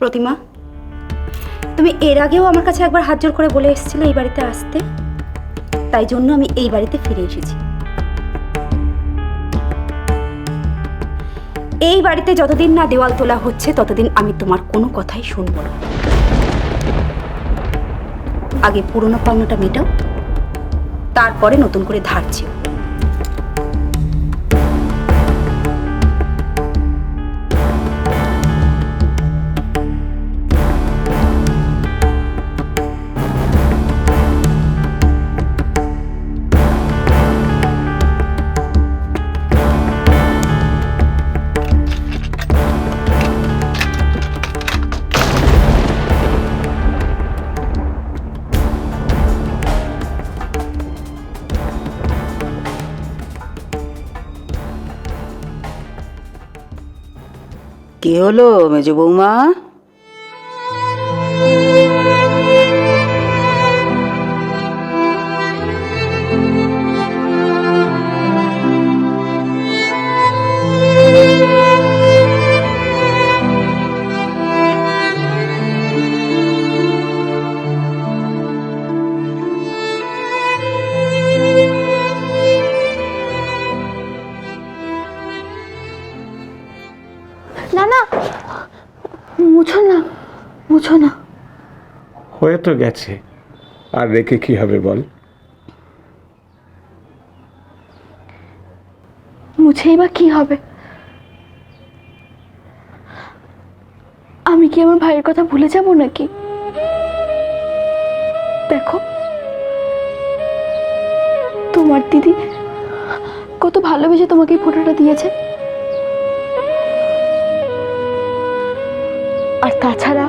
প্রতিমা। তুমি এর আগেও আমার কাছে একবার হাত জোর করে বলে এসেছিলে এই বাড়িতে আসতে। তাই জন্য আমি এই বাড়িতে ফিরে এসেছি। এই বাড়িতে যতদিন না দেওয়াল তোলা হচ্ছে, ততদিন আমি তোমার কোনো কথাই শুনব না। আগে পুরনো পাওনাটা মেটাও, তারপরে নতুন করে ধার কে হলো মেজ বৌমা? হয়ে তো গেছে। আর রেখে কি হবে বল? মুছেই বা কি হবে? আমি কি আমার ভাইয়ের কথা ভুলে যাব নাকি? দেখো, তোমার দিদি কত ভালোবেসে তোমাকে এই ফটোটা দিয়েছে। আর তাছাড়া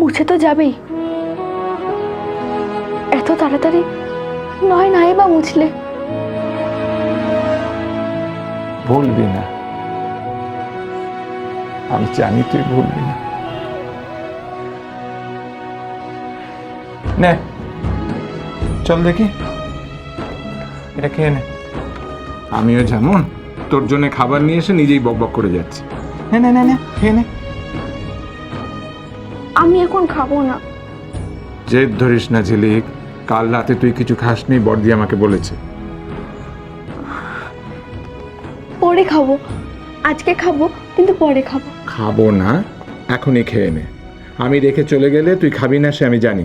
মুছে তো যাবেই। এত তাড়াতাড়ি নয় নাই বা মুছলে। ভুলবি না। আমি জানি তুই ভুলবি না। নে চল দেখি। এটা খেয়ে নে। আমিও যেমন তোর জন্য খাবার নিয়ে এসে নিজেই বকবক করে যাচ্ছি। নে নে নে নে খেয়ে নে। আমি এখন খাব না। জেদ ধরিস না ঝিলিক। কাল রাতে তুই কিছু খাসনি বর্দি আমাকে বলেছে। পরে খাব। আজকে খাব কিন্তু পরে খাব। খাব না এখনই খেয়ে নে। আমি রেখে চলে গেলে তুই খাবি না সে আমি জানি।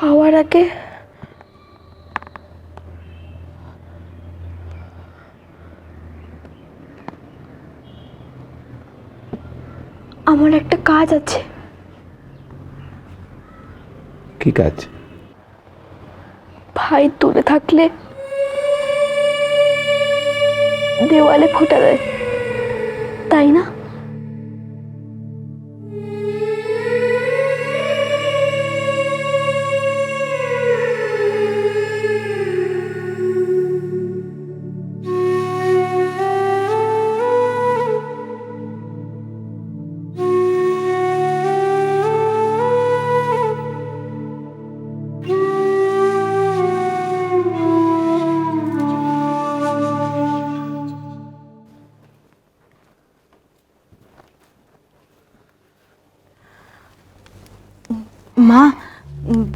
খাওয়ার আগে আমার একটা কাজ আছে। কি কাজ? ভাই দূরে থাকলে দেওয়ালে ফোটা দেয় তাই না?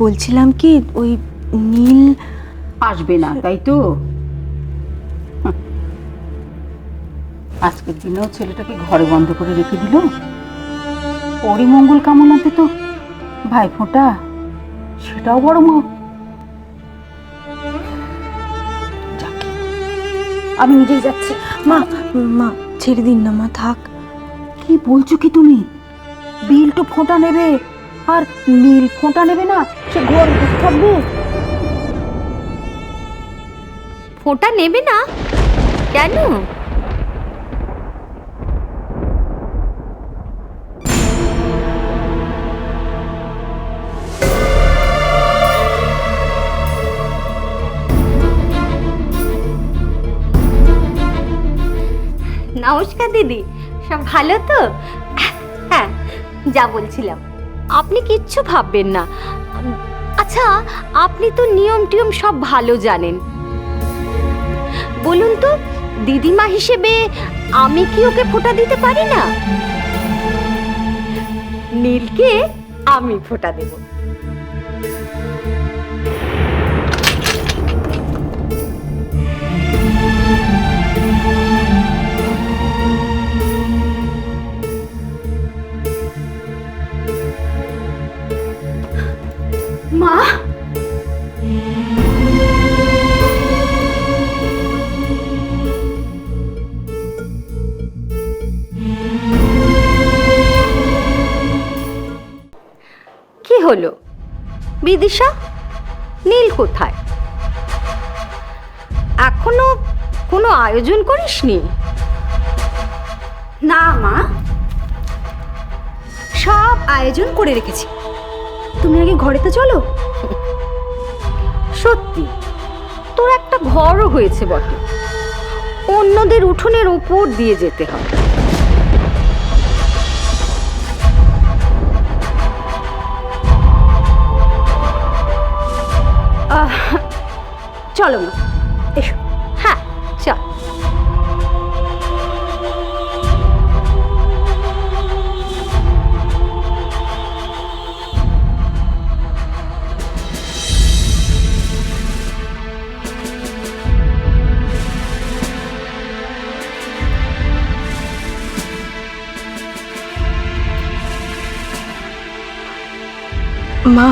বলছিলাম কি ওই নীল আসবে না তাই তো। আজকের দিনেও ছেলেটাকে ঘরে বন্ধ করে রেখে দিল। ওরই মঙ্গল কামনাতে তো। ভাই ফোঁটা সেটাও বড় মা আমি নিজেই যাচ্ছি। মা মা ছেড়ে দিন না মা থাক। কি বলছো কি তুমি? বিল তো ফোঁটা নেবে। আর নীল ফোঁটা নেবে না, সে ঘর থাকবে। ফোঁটা নেবে না? কেন? নমস্কার দিদি, সব ভালো তো? হ্যাঁ যা বলছিলাম। আপনি কিচ্ছু ভাববেন না। আচ্ছা আপনি তো নিয়ম টিয়ম সব ভালো জানেন। বলুন তো, দিদিমা হিসেবে আমি কি ওকে ফোটা দিতে পারি না? নীলকে আমি ফোটা দেব। হলো? বিদিশা নীল কোথায়? এখনও কোনো আয়োজন করিসনি? না মা। সব আয়োজন করে রেখেছি। তুমি আগে ঘরে তো চলো। সত্যি? তোর একটা ঘরও হয়েছে বটে। অন্যদের উঠোনের উপর দিয়ে যেতে হয়। চলো মা। এসো। হ্যাঁ চল। মা।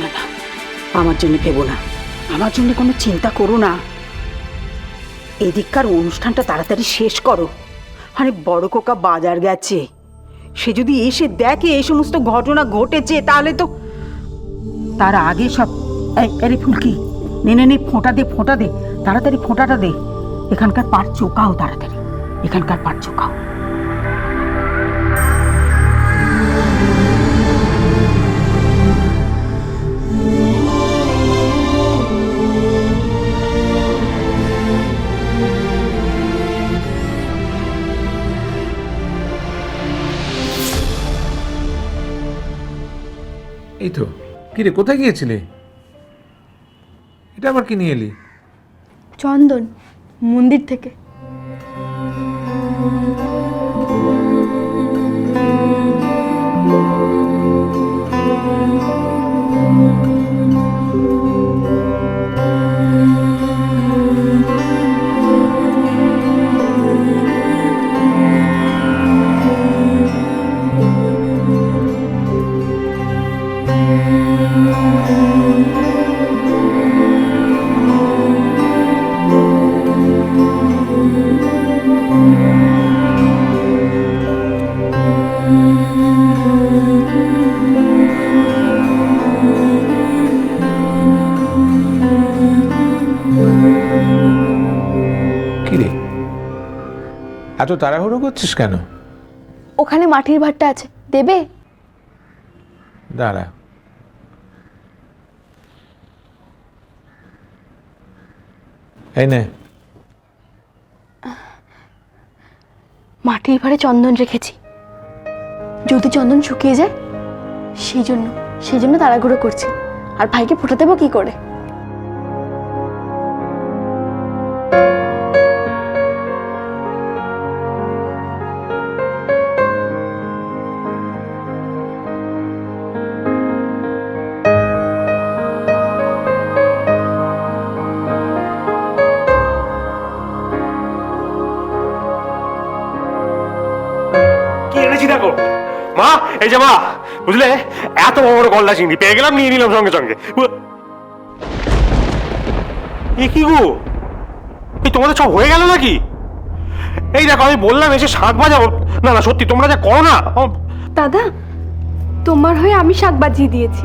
না না আমার জন্য ভেবো না। আমার জন্য কোনো চিন্তা করো না। এদিককার অনুষ্ঠানটা তাড়াতাড়ি শেষ করো। আরে, বড় কোকা বাজার গেছে। সে যদি এসে দেখে এই সমস্ত ঘটনা ঘটেছে, তাহলে তো তার আগে সব আরে ফুলকি নে নে নে, ফোঁটা দে ফোঁটা দে। তাড়াতাড়ি ফোঁটাটা দে। এখানকার পাট চোকাও তাড়াতাড়ি। এখানকার পাট চোকাও। কিরে কোথায় গিয়েছিলে? এটা আবার কি নিয়ে এলি? চন্দন মন্দির থেকে। এত তাড়াহুড়ো করছিস কেন? ওখানে মাটির ভাতটা আছে। দেবে? দাঁড়া। এই নে। মাটির ভারে চন্দন রেখেছি। যদি চন্দন শুকিয়ে যায় সেই জন্য সেই জন্য তাড়াহুড়ো করছি। আর ভাইকে ফোটা দেবো কি করে? এনেছি মা, এই যে মা, বুঝলে? এত বড় বড় গলদা চিংড়ি, পেয়ে গেলাম, নিয়ে নিলাম সঙ্গে সঙ্গে। এ কি গো? এই তোমাদের সব হয়ে গেল নাকি? এই দেখো, আমি বললাম এসে শাক বাজাবো। না না, সত্যি, তোমরা যা করো না। দাদা, তোমার হয়ে আমি শাক বাজিয়ে দিয়েছি।